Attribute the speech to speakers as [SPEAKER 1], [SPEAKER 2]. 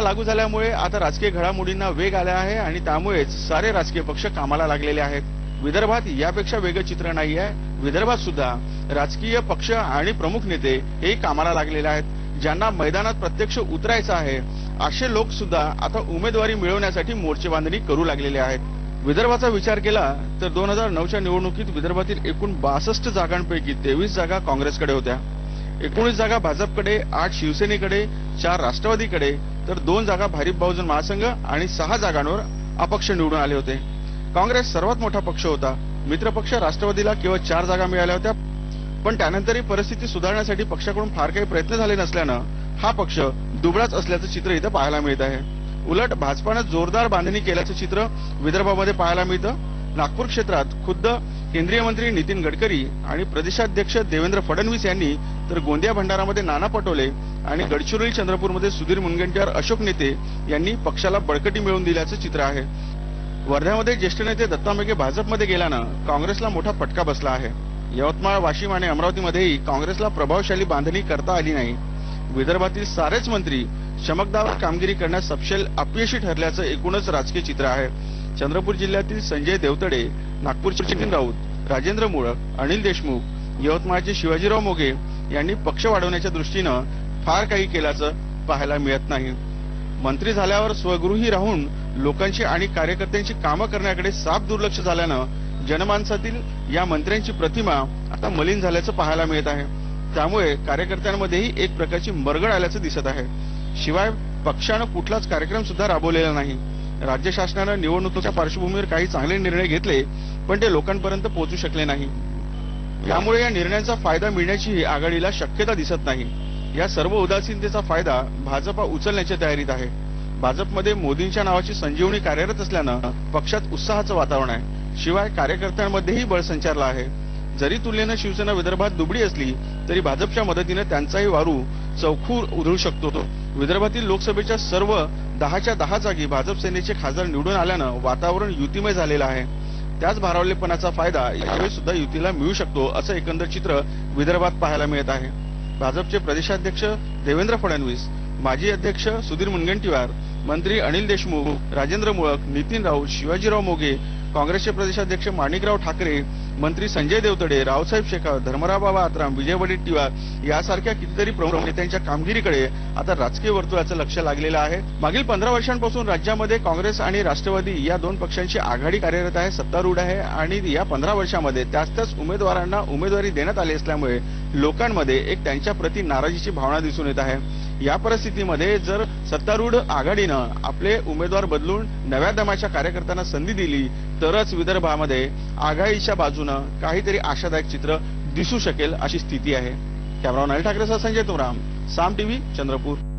[SPEAKER 1] लागू झाल्यामुळे आता राजकीय घडामोडींना वेग आला आहे आणि त्यामुळेच सारे राजकीय पक्ष कामाला लागलेले आहेत. विदर्भात यापेक्षा वेगळं चित्र नाही आहे. विदर्भात सुद्धा राजकीय पक्ष आणि प्रमुख नेते हे कामाला लागलेले आहेत. ज्यांना मैदानात प्रत्यक्ष उतरायचं आहे असे लोक सुद्धा आता उमेदवारी मिळवण्यासाठी मोर्चेबांधणी करू लागलेले आहेत. विदर्भाचा विचार केला तर दोन हजार नऊच्या निवडणुकीत विदर्भातील एकूण बासष्ट जागांपैकी तेवीस जागा काँग्रेसकडे होत्या. एकोणीस जागा भाजपकडे आठ शिवसेनेकडे चार राष्ट्रवादीकडे तर दोन जागा भारिप बहुजन महासंघ आणि सहा जागांवर अपक्ष निवडून आले होते. काँग्रेस सर्वात मोठा पक्ष होता. मित्रपक्ष राष्ट्रवादीला केवळ चार जागा मिळाल्या होत्या. पण त्यानंतरही परिस्थिती सुधारण्यासाठी पक्षाकडून फार काही प्रयत्न झाले नसल्यानं हा पक्ष दुबळाच असल्याचं चित्र इथं पाहायला मिळत आहे. उलट भाजपानं जोरदार बांधणी केल्याचं चित्र विदर्भामध्ये पाहायला मिळतं. नागपूर क्षेत्रात खुद्द केंद्रीय मंत्री नितीन गडकरी आणि प्रदेशाध्यक्ष देवेंद्र फडणवीस यांनी तर गोंदिया भंडारामध्ये नाना पटोले आणि गडचिरोली चंद्रपूरमध्ये सुधीर मुनगंटीवार अशोक नेते यांनी पक्षाला बळकटी मिळवून दिल्याचं चित्र आहे. वर्ध्यामध्ये ज्येष्ठ नेते दत्ता मेघे भाजपमध्ये गेल्यानं काँग्रेसला मोठा फटका बसला आहे. यवतमाळ वाशिम आणि अमरावतीमध्येही काँग्रेसला प्रभावशाली बांधणी करता आली नाही. विदर्भातील सारेच मंत्री चमकदार कामगिरी करण्यास सपशेल अपयशी ठरल्याचं एकूणच राजकीय चित्र आहे. चंद्रपूर जिल्ह्यातील संजय देवतडे नागपूरचे नितीन राऊत राजेंद्र मुळक अनिल देशमुख यवतमाळचे शिवाजीराव मोघे यांनी पक्ष वाढवण्याच्या दृष्टीनं फार काही केल्याचं पाहायला मिळत नाही. मंत्री झाल्यावर स्वगृही राहून लोकांची आणि कार्यकर्त्यांची कामं करण्याकडे साफ दुर्लक्ष झाल्यानं जनमानसातील या मंत्र्यांची प्रतिमा आता मलिन झाल्याचं पाहायला मिळत आहे. त्यामुळे कार्यकर्त्यांमध्येही एक प्रकारची मरगळ आल्याचं दिसत आहे. शिवाय पक्षानं कुठलाच कार्यक्रम सुद्धा राबवलेला नाही. राज्य शासनानं निवडणुकीच्या पार्श्वभूमीवर काही चांगले निर्णय घेतले पण ते लोकांपर्यंत पोहोचू शकले नाही. त्यामुळे या निर्णयाचा फायदा मिळण्याचीही आघाडीला शक्यता दिसत नाही. या सर्व उदासीनतेचा फायदा भाजपा उचलण्याच्या तयारीत आहे. भाजपमध्ये मोदींच्या नावाची संजीवनी कार्यरत असल्यानं पक्षात उत्साहाचं वातावरण आहे. शिवाय कार्यकर्त्यांमध्येही बळ संचारला आहे. जरी तुलनेनं शिवसेना विदर्भात दुबळी असली तरी भाजपच्या मदतीनं त्यांचाही वारू चौखूर उधळू शकतो. तो विदर्भातील लोकसभेच्या सर्व दहाच्या दहा जागी भाजप सेनेचे खासदार निवडून आल्यानं वातावरण युतीमय झालेलं आहे. त्याच भारावलेपणाचा फायदा यावेळी सुद्धा युतीला मिळू शकतो असं एकंदर चित्र विदर्भात पाहायला मिळत आहे. भाजपचे प्रदेशाध्यक्ष देवेंद्र फडणवीस माजी अध्यक्ष सुधीर मुनगंटीवार मंत्री अनिल देशमुख राजेंद्र मुळक नितीन राऊत शिवाजीराव मोगे काँग्रेसचे प्रदेशाध्यक्ष माणिकराव ठाकरे मंत्री संजय देवतडे रावसाहेब शेखावत धर्मराव बाबा आत्राम विजय वडेट्टीवार यासारख्या कितीतरी प्रमुख नेत्यांच्या कामगिरीकडे आता राजकीय वर्तुळाचं लक्ष लागलेलं आहे. मागील पंधरा वर्षांपासून राज्यामध्ये काँग्रेस आणि राष्ट्रवादी या दोन पक्षांची आघाडी कार्यरत आहे सत्तारूढ आहे आणि या पंधरा वर्षामध्ये त्याच त्याच उमेदवारांना उमेदवारी देण्यात आली असल्यामुळे लोकांमध्ये एक त्यांच्या प्रती नाराजीची भावना दिसून येत आहे. या परिस्थितीमध्ये जर सत्तारूढ आघाडीनं आपले उमेदवार बदलून नव्या दमाच्या कार्यकर्त्यांना संधी दिली तरच विदर्भामध्ये आघाडीच्या बाजूनं काहीतरी आशादायक चित्र दिसू शकेल अशी स्थिती आहे. कॅमेरा अनिल ठाकरेसह संजय तुमराम साम टीव्ही चंद्रपूर.